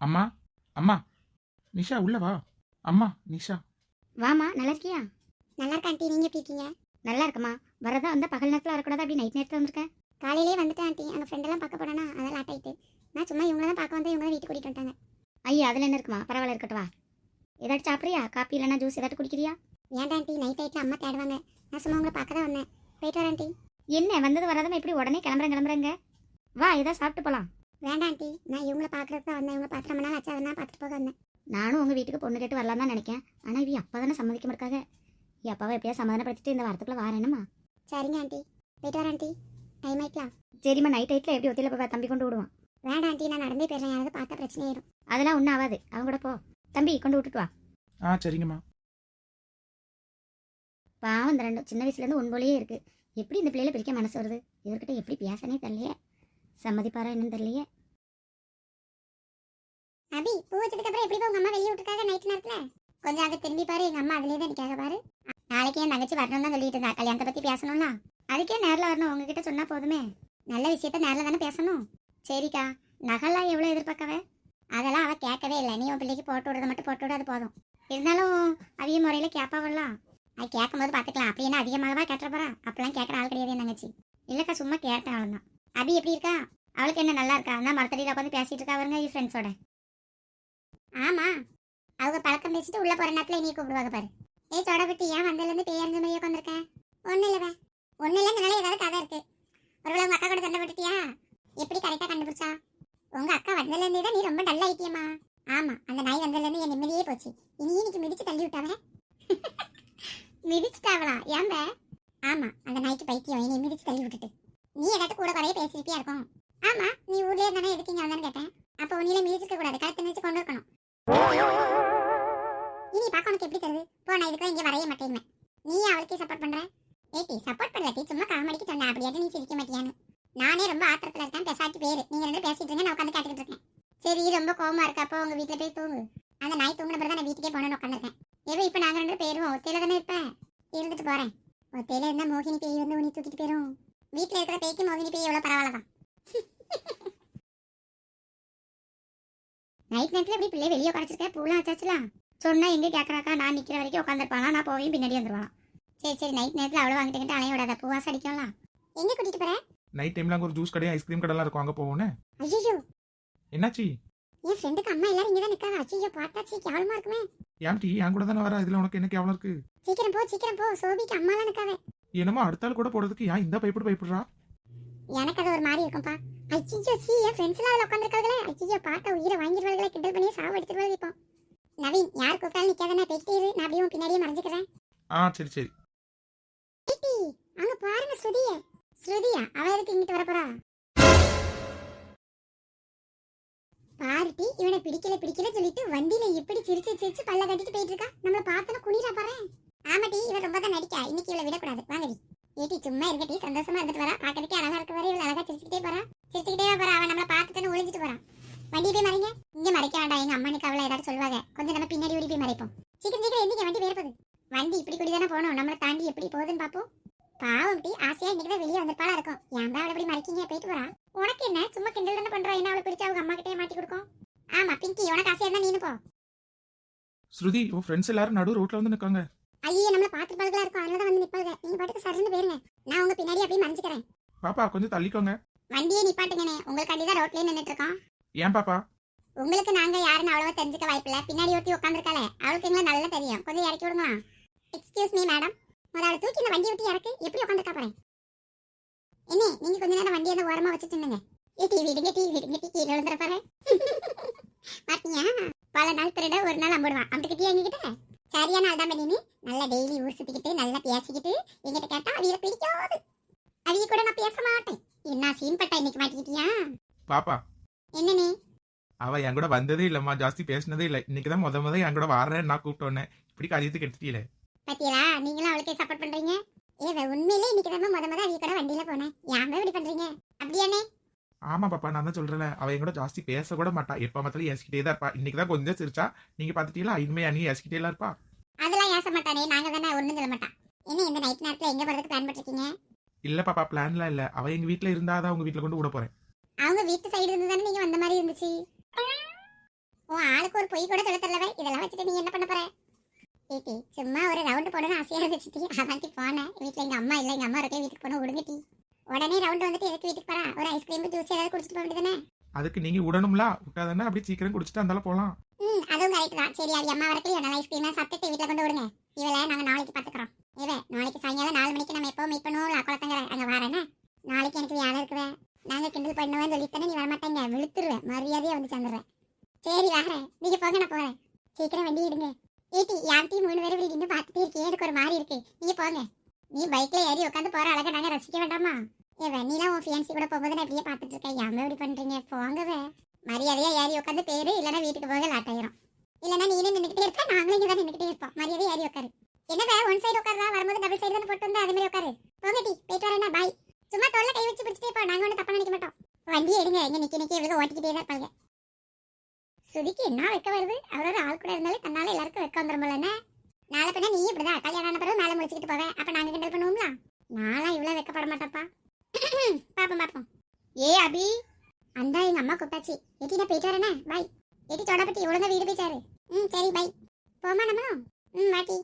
அம்மா அம்மா நிஷா உள்ள வா. அம்மா நிஷா. வாமா நல்லா இருக்கியா? நல்லா இருக்கா ஆண்டி நீங்க எப்படி இருக்கீங்க? நல்லா இருக்குமா வரதா வந்தா பகல் நேரத்தில் வரக்கூடாது? அப்படி நைட் நேரத்தில் வந்திருக்கேன் காலையிலே வந்துட்டேன் ஆண்டி. அங்க ஃப்ரெண்ட் எல்லாம் பார்க்க போறேனா அதான் லேட் ஆயிட்டு. நான் சும்மா இவங்கள தான் பார்க்க வந்து இவங்க தான் வீட்டுக்கு கூட்டிட்டு வந்துட்டாங்க. ஐயா அதில் என்ன இருக்குமா? பரவாயில்ல இருக்கட்டும் வா. ஏதாச்சும் சாப்பிட்றியா? காப்பி இல்லைன்னா ஜூஸ் ஏதாச்சும் குடிக்கிறியா? வேண்டாம் ஆண்டி நைட் ஆயிட்டு அம்மா தேடுவாங்க. நான் சும்மா உங்களை பார்க்க தான் வந்தேன். போயிட்டு வரேன் ஆண்டி. என்ன வந்தது வராதமா எப்படி உடனே கிளம்புறேன் கிளம்புறேங்க. வா ஏதாவது சாப்பிட்டு போகலாம் வேண்டாம் ஆண்டி. நான் இவங்கள பார்க்கறதுக்கு தான் வந்தேன். இவங்களை பார்த்து ரொம்ப நாள் ஆச்சு. அதனால் பார்த்துட்டு போக வந்தேன். நானும் உங்கள் வீட்டுக்கு பொண்ணு கேட்டு வரலாம் தான் நினைக்கேன். ஆனால் இவ அப்பா தானே சம்மதிக்க இருக்காங்க என் அப்பாவை எப்படியா சமாதானப்படுத்திட்டு இந்த வாரத்துக்குள்ள வாரேனுமா சரிங்க ஆண்டி. போயிட்டு வரேன் ஆண்டி. டைம் ஆயிட்டலாம். சரிம்மா நைட் நைட்டில் எப்படி ஒத்தியில் போய் தம்பி கொண்டு விடுவான்? வேண்டாம் ஆண்டி. நான் நடந்தே போயிடுறேன். யாராவது பார்த்தா பிரச்சனை ஆயிரும். அதெல்லாம் ஒன்றும் ஆகாது. அவங்க கூட போ. தம்பி கொண்டு விட்டுட்டு வா. ஆ சரிங்கம்மா. பாவம் இந்த ரெண்டு சின்ன வயசுலேருந்து உன் போலயே இருக்கு. எப்படி இந்த பிள்ளையில பிரிக்க மனசு வருது? இவர்கிட்ட எப்படி பேசனே தெரியலையே. சம்மதிப்பாரா என்னன்னு தெரியலையே. அபி பூ வச்சதுக்கு அப்புறம் எப்படி உங்க அம்மா வெளியே விட்டுருக்காங்க நைட் நேரத்துல. கொஞ்சம் அதை திரும்பி பாரு எங்க அம்மா அதுலயே தான் நிக்காக பாரு. நாளைக்கு என் தங்கச்சி வரணும் தான் சொல்லிட்டு இருந்தா. கல்யாணத்தை பத்தி பேசணும்னா அதுக்கே நேரில் வரணும். உங்ககிட்ட சொன்னா போதுமே. நல்ல விஷயத்த நேரில் தானே பேசணும். சரிக்கா. நகைலாம் எவ்வளோ எதிர்பார்க்கவே? அதெல்லாம் அவள் கேட்கவே இல்லை. நீ உன் பிள்ளைக்கு போட்டு விடுறத மட்டும் போட்டு விடாது போதும். இருந்தாலும் அவிய முறையில் கேட்பாவல்லாம் அது கேட்கும்போது பார்த்துக்கலாம். அப்படின்னா அதிகமாகவா கேட்டுற போறா? அப்பெல்லாம் கேட்குற ஆள் கிடையாது என் தங்கச்சி. இல்லைக்கா சும்மா கேட்டேன் அவள் தான் அபி எப்படி இருக்கா? அவளுக்கு என்ன நல்லா இருக்கா? அதான் மரத்தடியில் உட்காந்து பேசிட்டு இருக்கா அவருங்க என் ஃப்ரெண்ட்ஸோட ஆமா. அவங்க பழக்கம் பேசிட்டு உள்ள போகிற நேரத்துல நீ கூப்பிடுவாங்க பாரு. ஏய் சொடபட்டி ஏன் வந்ததுலேருந்து இருந்து பேய் அறிஞ்ச மாதிரி உட்காந்துருக்க? ஒன்றும் இல்லவே ஒண்ணு இல்லைங்கனால ஏதாவது கதை இருக்குது ஒருவேளை உங்க அக்கா கூட சண்டை போட்டுட்டியா? எப்படி கரெக்டா கண்டுபிடிச்சா? உங்க அக்கா வந்ததுலேருந்தே தான் நீ ரொம்ப டல் ஆகிட்டியம்மா ஆமா அந்த நாய் வந்ததுலேருந்து என் நிம்மதியே போச்சு. இனி இன்னைக்கு மிதிச்சு தள்ளி விட்டாவே மிதிச்சுட்டாவளா ஏன் பே? ஆமா அந்த நாய்க்கு பைத்தியம் இனி மிதிச்சு தள்ளி விட்டுட்டு நீ ஏதாட்டும் கூட குறைய பேசிருப்பியா இருக்கும் ஆமா நீ ஊர்லயே இருந்தானே எதுக்கு இங்க வந்தான்னு கேட்டேன் துணியில மிதிச்சிருக்க கூடாது. கழுத்து மிதிச்சு கொண்டு இருக்கணும் இனி பாக்க உனக்கு எப்படி தருது? போ நான் இதுக்கு இங்க வரைய மாட்டேன் நீ அவளுக்கே சப்போர்ட் பண்ற? ஏட்டி சப்போர்ட் பண்ணலட்டி சும்மா காமெடிக்கு சொன்ன அப்படியாவது நீ சிரிக்க மாட்டியான்னு. நானே ரொம்ப ஆத்திரத்துல இருக்கேன் பெசாட்டி பேரு நீங்க ரெண்டு பேசிட்டு இருங்க நான் உட்காந்து கேட்டுக்கிட்டு இருக்கேன். சரி ரொம்ப கோவமா இருக்கா? அப்போ உங்க வீட்டுல போய் தூங்கு. அந்த நாய் தூங்கின பிறகு நான் வீட்டுக்கே போனேன்னு உட்காந்துருக்கேன். ஏதோ இப்போ நாங்க ரெண்டு பேரும் ஒத்தையில தானே இருப்பேன் இருந்துட்டு போறேன். ஒத்தையில இருந்தா மோகினி பேய் வந்து உனி தூக்கிட்டு போயிரும். வீட்டுல இருக்கிற பேய்க்கு மோகினி பேய் எவ்வளவு பரவாயில்லதான். நைட் நேரத்தில் இப்படி பிள்ளை வெளியே உட்காச்சிருக்கேன் பூலாம் வச்சாச்சுலாம் சொன்னா எங்க கேட்கறாக்கா நான் நிக்கிற வரைக்கும் உட்காந்துருப்பானா நான் போவையும் பின்னாடி வந்துருவான்? சரி சரி நைட் நேரத்தில் அவ்வளோ வாங்கிட்டு அலைய விடாத. பூவாசம் அடிக்கும்ல. எங்க கூட்டிட்டு போற? நைட் டைம்ல அங்கே ஒரு ஜூஸ் கடையும் ஐஸ்கிரீம் கடைலாம் இருக்கும். அங்கே போவோன்னு ஐயோ என்னாச்சு? என் ஃப்ரெண்டுக்கு அம்மா எல்லாரும் இங்க தான் நிக்காங்க ஐயோ பார்த்தாச்சு கேவலமா இருக்குமே. ஏன் டீ? என் கூட தானே வர? இதுல உனக்கு என்ன கேவலம் இருக்கு? சீக்கிரம் போ சீக்கிரம் போ. சோபிக்கு அம்மாலாம் நிக்காவே என்னமோ அடுத்த ஆள் கூட போடுறதுக்கு ஏன் இந்த பயப்படு பயப்படுறா? எனக்கு அது ஒரு மாதிரி இருக்கும்பா. ஐயோ சி என் ஃப்ரெண்ட்ஸ்லாம் அதில் உட்காந்துருக்காங்களே ஐயோ பார்க்க உயிரை வாங்கிடுவாங்களே கிண்டல் பண்ணி சாவு எடுத்துருவாங்க இப்போ. நவீன் யார் கூப்பிட்டாலும் நிக்காதானே போயிட்டே இரு. நான் அப்படியே பின்னாடியே மறைஞ்சுக்கிறேன். ஆ சரி சரி. அங்க பாருங்க ஸ்ருதிய. ஸ்ருதியா அவ எதுக்கு இங்கிட்டு வர போறா? பாருட்டி இவனை பிடிக்கல பிடிக்கல சொல்லிட்டு வண்டியில எப்படி சிரிச்சு சிரிச்சு பல்ல கட்டிட்டு போயிட்டு இருக்கா நம்மள பார்த்தன குனிரா பாரு ஆமாட்டி இவன் ரொம்ப தான் நடிக்கா. இன்னைக்கு இவளை விடக்கூடாது. வாங்கடி ஏட்டி சும்மா இருக்கட்டி சந்தோஷமா இருந்துட்டு வரா பாக்கிறதுக்கு அழகா இருக்க வரை இவளை அழகா சிரிச்சுக்கிட்டே போறா சிரிச்சுக்கிட்டே போறா அவன் நம்மள பார்த்துட்டு ஒளிஞ்சிட்டு போறான் வண்டி போய் மறைங்க இங்க மறைக்க வேண்டாம் எங்க அம்மானுக்கு அவளை ஏதாவது சொல்லுவாங்க கொஞ்சம் நம்ம பின்னாடி ஓடி போய் மறைப்போம் சீக்கிரம் எந்திங்க வண்டி இப்படி கூடி தானே போகணும். நம்மளை தாண்டி எப்படி போகுதுன்னு பாப்போம் பாவம் டி ஆசையா இன்னைக்கு தான் வெளியே வந்திருப்பாளா இருக்கும். ஏன் தான் அவளை இப்படி மறைக்கீங்க? போயிட்டு போறா. உனக்கு என்ன? சும்மா கிண்டல் தானே பண்றா? என்ன அவளை பிடிச்சு அவங்க அம்மா கிட்டே மாட்டி கொடுக்கும்? ஆமா பிங்கி உனக்கு ஆசையா இருந்தா நீனு போ. ஸ்ருதி உன் ஃப்ரெண்ட்ஸ் எல்லாரும் நடு ரோட்ல வந்து நிக்காங்க. ஐயே நம்மள பாத்து பழகளா இருக்கும். அதனால தான் வந்து நிப்பாங்க நீங்க பாட்டுக்கு சரண்டு போயிருங்க. நான் உங்க பின்னாடி அப்படியே மறைஞ்சுக்கிறேன். பாப்பா கொஞ்சம் தள்ளிக்கோங்க. வண்டியே நிப்பாட்டுங்கண்ணே. உங்களுக்காண்டி தான் ரோட்லயே நின்னுட்டு இருக்கோம். ஏன் பாப்பா? உங்களுக்கு நாங்க யாருன்னு அவ்வளவா தெரிஞ்சுக்க வாய்ப்பில்ல. பின்னாடி ஒருத்தி உட்காந்துருக்காளே அவளுக்கு எங்களை நல்லா தெரியும். கொஞ்சம் இறக்கி விடுங்களா எக்ஸ்கியூஸ் மீ மேடம் முதல்ல தூக்கி இந்த வண்டியை விட்டு இறக்கு. எப்படி உட்காந்துருக்கா போறேன் என்ன நீங்க கொஞ்ச நேரம் வண்டியை அந்த ஓரமா வச்சுட்டு நின்னுங்க ஏ டீ விடுங்க டீ விடுங்க டீ கீழே விழுந்துற பாரு. பாத்தீங்க பல நாள் திருட ஒரு நாள் அம்பிடுவான் அப்படி கிட்டே எங்ககிட்ட? சரியான ஆள் தான் பண்ணி நல்லா டெய்லி ஊர் சுத்திக்கிட்டு நல்லா பேசிக்கிட்டு எங்கிட்ட கேட்டா அவிய பிடிக்காது. அவிய கூட நான் பேச மாட்டேன். என்ன சீன் பட்டா இன்னைக்கு மாட்டிக்கிட்டியா? பாப்பா. என்ன நீ? அவ என் கூட வந்ததே இல்லம்மா ஜாஸ்தி பேசினதே இல்ல. இன்னைக்கு தான் முத முத என் கூட வரேன் நான் கூப்பிட்டோன்னே இப்படி காரியத்துக்கு எடுத்துட்டீல பாத்தீங்களா நீங்களும் அவளுக்கே சப்போர்ட் பண்றீங்க? ஏ உண்மையிலே இன்னைக்கு தான் முத முத அவிய கூட வண்டியில போனேன். ஏன் இப்படி பண்றீங்க? அப்படியானே ஆமா பாப்பா நான் தான் சொல்றேன் அவ என் கூட ஜாஸ்தி பேச கூட மாட்டா. எப்ப மத்தாலும் ஏசிக்கிட்டே தான் இருப்பா. இன்னைக்கு தான் கொஞ்சம் சிரிச்சா. நீங்க பாத்துட்டீங்களா இனிமே நீ ஏசிக்கிட்டே எல்லாம் இருப்பா? அதெல்லாம் ஏச மாட்டானே. நாங்க தானே ஒண்ணும் சொல்ல மாட்டான் என்ன இந்த நைட் நேரத்துல எங்க போறதுக்கு பிளான் பண்ணிருக்கீங்க? இல்ல பாப்பா பிளான்லாம் இல்ல. அவ எங்க வீட்ல இருந்தாதான் உங்க வீட்ல கொண்டு விட போறேன். அவங்க வீட்டு சைடு இருந்து தானே நீங்க வந்த மாதிரி இருந்துச்சு? ஒரு பொய் கூட சொல்ல தெரியல இதெல்லாம் வச்சுட்டு நீ என்ன பண்ண போற? ஏட்டி சும்மா ஒரு ரவுண்ட் போடணும் ஆசையா இருந்துச்சு அதாட்டி போனேன். வீட்டுல எங்க அம்மா இல்ல எங்க அம்மா இருக்கே வீட்டுக்கு போன விடுங்கட்டி உடனே ரவுண்ட் வந்துட்டு எதுக்கு வீட்டுக்கு போறா? ஒரு ஐஸ்கிரீம் ஜூஸ் ஏதாவது குடிச்சிட்டு போக வேண்டியதானே அதுக்கு நீங்க விடணும்ல விட்டாதானே அப்படியே சீக்கிரம் குடிச்சிட்டு அந்தாலும் போலாம். ம் அதுவும் கரெக்ட் தான். சரி அது அம்மா வரக்கலையோ நல்லா ஐஸ்கிரீம் சாப்பிட்டுட்டு வீட்டுல கொண்டு விடுங்க இவளை நாங்க நாளைக்கு பாத்துக்கிறோம். இவ நாளைக்கு சாயங்காலம் நாலு மணிக்கு நம்ம எப்போ மீட் பண்ணுவோம் குளத்தங்கர அங்க வரேனே நாளைக்கு எனக்கு வேலை இருக்குவே நாங்க கிண்டல் பண்ணுவேன் சொல்லித்தானே நீ வரமாட்டேங்க விழுத்துருவேன் மரியாதையா வந்து சேர்ந்துடுறேன் சரி வரேன் நீங்க போங்க நான் போறேன் சீக்கிரம் வண்டி எடுங்க ஏட்டி மூணு பேரும் இப்படி நின்று பார்த்துட்டே இருக்கே எனக்கு ஒரு மாதிரி இருக்கு. நீங்க போங்க. நீ பைக்ல ஏறி உட்காந்து போற அழகா நாங்க ரசிக்க வேண்டாமா? ஏ வெண்ணிலாம் உன் ஃபியான்சி கூட போகும்போது நான் இப்படியே பார்த்துட்டு இருக்கேன். ஏன் இப்படி பண்றீங்க? போங்கவே மரியாதையா ஏறி உட்காந்து பேரு இல்லைன்னா வீட்டுக்கு போக லேட் ஆயிரும். இல்லைன்னா நீனே நின்றுக்கிட்டே இருப்ப நாங்களும் இங்கே தான் நின்றுக்கிட்டே இருப்போம். மரியாதையா ஏறி உட்காரு. என்னவே ஒன் சைடு உட்காரா வரும்போது டபுள் சைடு தான் போட்டு வந்து? அதே மாதிரி உட்காரு. போங்க டி போயிட்டு வரேன் பாய் சும்மா தொல்லை கை வச்சு பிடிச்சிட்டே போ. நாங்க ஒன்றும் தப்பா நினைக்க மாட்டோம். வண்டியை எடுங்க. இங்க நிக்க நிக்க இவங்க ஓட்டிக்கிட்டே தான் இருப்பாங்க. சுதிக்கு என்ன வைக்க வருது? அவரோட ஆள் கூட இருந்தாலே தன்னால எல்லாருக்கும் வைக்க வந்துடும் நாளை பின்ன நீ இப்படிதான். கல்யாணம் ஆன பிறகு மேலே முடிச்சுக்கிட்டு போவேன் அப்ப நாங்க கிண்டல் பண்ணுவோம்ல? நாளா இவ்வளவு வைக்கப்பட மாட்டப்பா பாப்போம் பாப்போம். ஏ அபி. அந்த எங்க அம்மா கூப்பிட்டாச்சு. எட்டி நான் போயிட்டு வரேனே. பாய் எட்டி தொடப்பட்டி ஒழுங்கா வீடு போய் சேரு. ம் சரி பாய் போமா நம்மளும் ம் வாட்டி.